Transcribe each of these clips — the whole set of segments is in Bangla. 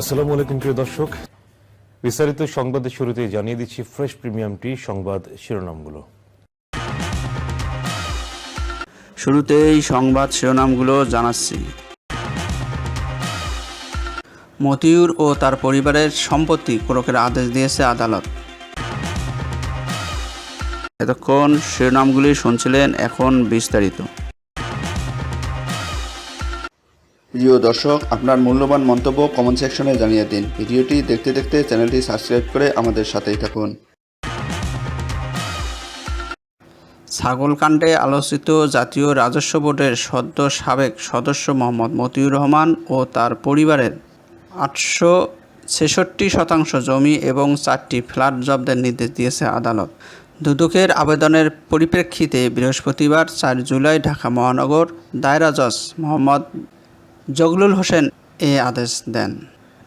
আসসালামু আলাইকুম, প্রিয় দর্শক। বিস্তারিত সংবাদের শুরুতেই জানিয়ে দিচ্ছি, ফ্রেশ প্রিমিয়াম টি সংবাদ শিরোনামগুলো। শুরুতেই সংবাদ শিরোনামগুলো জানাচ্ছি। মতিউর ও তার পরিবারের সম্পত্তি কোরকের আদেশ দিয়েছে আদালত। এতক্ষণ শিরোনামগুলি শুনছিলেন এখন বিস্তারিত। প্রিয় দর্শক, আপনার মূল্যবান মন্তব্য কমেন্ট সেকশনে জানিয়ে দিন। ভিডিওটি দেখতে দেখতে চ্যানেলটি সাবস্ক্রাইব করে আমাদের সাথেই থাকুন। ছাগলকাণ্ডে আলোচিত জাতীয় রাজস্ব বোর্ডের সদ্য সাবেক সদস্য মোহাম্মদ মতিউর রহমান ও তার পরিবারের আটশো ছেষট্টি শতাংশ জমি এবং চারটি ফ্ল্যাট জব্দের নির্দেশ দিয়েছে আদালত। দুদকের আবেদনের পরিপ্রেক্ষিতে বৃহস্পতিবার চার জুলাই ঢাকা মহানগর দায়রা জজ মোহাম্মদ জগলুল হোসেন এ আদেশ দেন।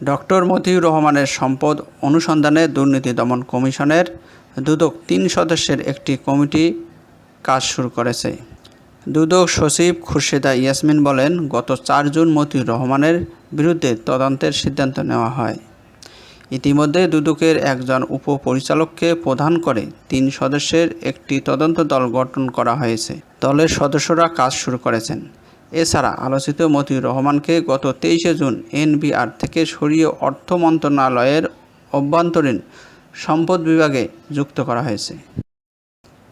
ডক্টর মতিউর রহমানের সম্পদ অনুসন্ধানে দুর্নীতি দমন কমিশনের দুদক তিন সদস্যের একটি কমিটি কাজ শুরু করেছে। দুদক সচিব খুরশেদা ইয়াসমিন বলেন, গত চার জুন মতিউর রহমানের বিরুদ্ধে তদন্তের সিদ্ধান্ত নেওয়া হয়। ইতিমধ্যে দুদকের একজন উপপরিচালককে প্রধান করে তিন সদস্যের একটি তদন্ত দল গঠন করা হয়েছে। দলের সদস্যরা কাজ শুরু করেছেন। এছাড়া আলোচিত মতিউর রহমানকে গত তেইশে জুন এনবিআর থেকে সরিয়ে অর্থ মন্ত্রণালয়ের অভ্যন্তরীণ সম্পদ বিভাগে যুক্ত করা হয়েছে।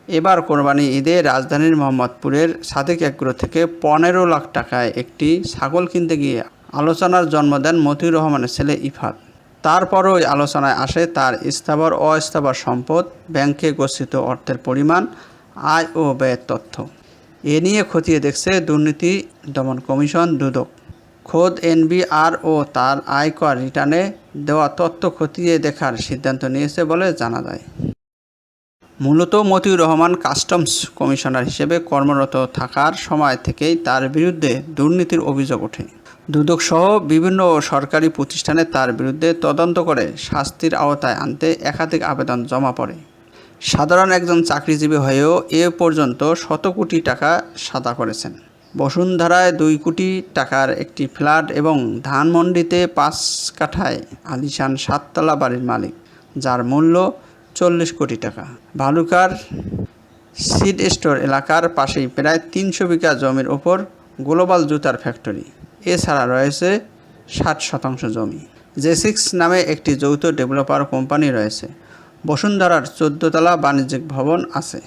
এবার কোরবানি ঈদে রাজধানীর মোহাম্মদপুরের সাদেক এগ্রো থেকে পনেরো লাখ টাকায় একটি ছাগল কিনতে গিয়ে আলোচনার জন্ম দেন মতিউর রহমানের ছেলে ইফাত। তারপরও ওই আলোচনায় আসে তার স্থাবর অস্থাবর সম্পদ, ব্যাংকে গচ্ছিত অর্থের পরিমাণ, আয় ও ব্যয়ের তথ্য। এ নিয়ে খতিয়ে দেখছে দুর্নীতি দমন কমিশন দুদক। খোদ এনবিআর ও তার আয়কর রিটার্নে দেওয়া তথ্য খতিয়ে দেখার সিদ্ধান্ত নিয়েছে বলে জানা যায়। মূলত মতিউর রহমান কাস্টমস কমিশনার হিসেবে কর্মরত থাকার সময় থেকেই তার বিরুদ্ধে দুর্নীতির অভিযোগ ওঠে। দুদক সহ বিভিন্ন সরকারি প্রতিষ্ঠানে তার বিরুদ্ধে তদন্ত করে শাস্তির আওতায় আনতে একাধিক আবেদন জমা পড়ে। সাধারণ একজন চাকরিজীবী হয়েও এ পর্যন্ত শত কোটি টাকা সাদা করেছেন। বসুন্ধরায় দুই কোটি টাকার একটি ফ্ল্যাট এবং ধানমন্ডিতে পাঁচ কাঠায় আলিশান সাততলা বাড়ির মালিক, যার মূল্য চল্লিশ কোটি টাকা। ভালুকার সিড স্টোর এলাকার পাশেই প্রায় তিনশো বিঘা জমির ওপর গ্লোবাল জুতার ফ্যাক্টরি। এছাড়া রয়েছে ষাট শতাংশ জমি। জেসিক্স নামে একটি যৌথ ডেভেলপার কোম্পানি রয়েছে। বসুন্ধরার চোদ্দতলা বাণিজ্যিক ভবন আছে।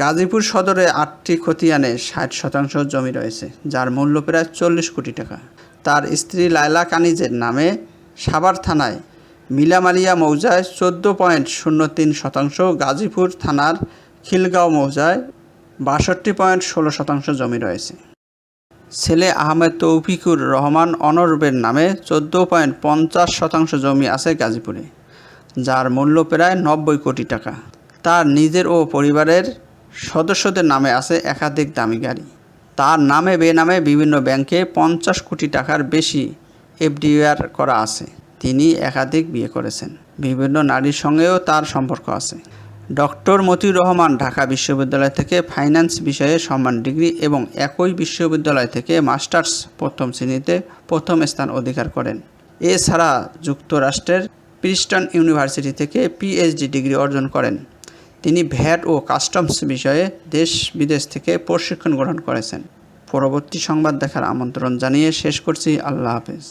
গাজীপুর সদরে আটটি খতিয়ানে ষাট শতাংশ জমি রয়েছে, যার মূল্য প্রায় চল্লিশ কোটি টাকা। তার স্ত্রী লায়লা কানিজের নামে সাভার থানায় মিলামালিয়া মৌজায় চোদ্দ পয়েন্ট শূন্য তিন শতাংশ, গাজীপুর থানার খিলগাঁও মৌজায় বাষট্টি পয়েন্ট ষোলো শতাংশ জমি রয়েছে। ছেলে আহমেদ তৌফিকুর রহমান অনর্বের নামে চোদ্দ পয়েন্ট পঞ্চাশ শতাংশ জমি আছে গাজীপুরে। যার মূল্য প্রায় নব্বই কোটি টাকা। তার নিজের ও পরিবারের সদস্যদের নামে আছে একাধিক দামি গাড়ি। তার নামে বেনামে বিভিন্ন ব্যাংকে পঞ্চাশ কোটি টাকার বেশি এফডিআর করা আছে। তিনি একাধিক বিয়ে করেছেন। বিভিন্ন নারীর সঙ্গেও তার সম্পর্ক আছে। ডক্টর মতিউর রহমান ঢাকা বিশ্ববিদ্যালয় থেকে ফাইন্যান্স বিষয়ে সম্মান ডিগ্রি এবং একই বিশ্ববিদ্যালয় থেকে মাস্টার্স প্রথম শ্রেণীতে প্রথম স্থান অধিকার করেন। এছাড়া যুক্তরাষ্ট্রের প্রিস্টন ইউনিভার্সিটি থেকে পিএইচডি ডিগ্রি অর্জন করেন। তিনি ভ্যাট ও কাস্টমস বিষয়ে দেশ বিদেশ থেকে প্রশিক্ষণ গ্রহণ করেছেন। পরবর্তী সংবাদ দেখার আমন্ত্রণ জানিয়ে শেষ করছি। আল্লাহ হাফেজ।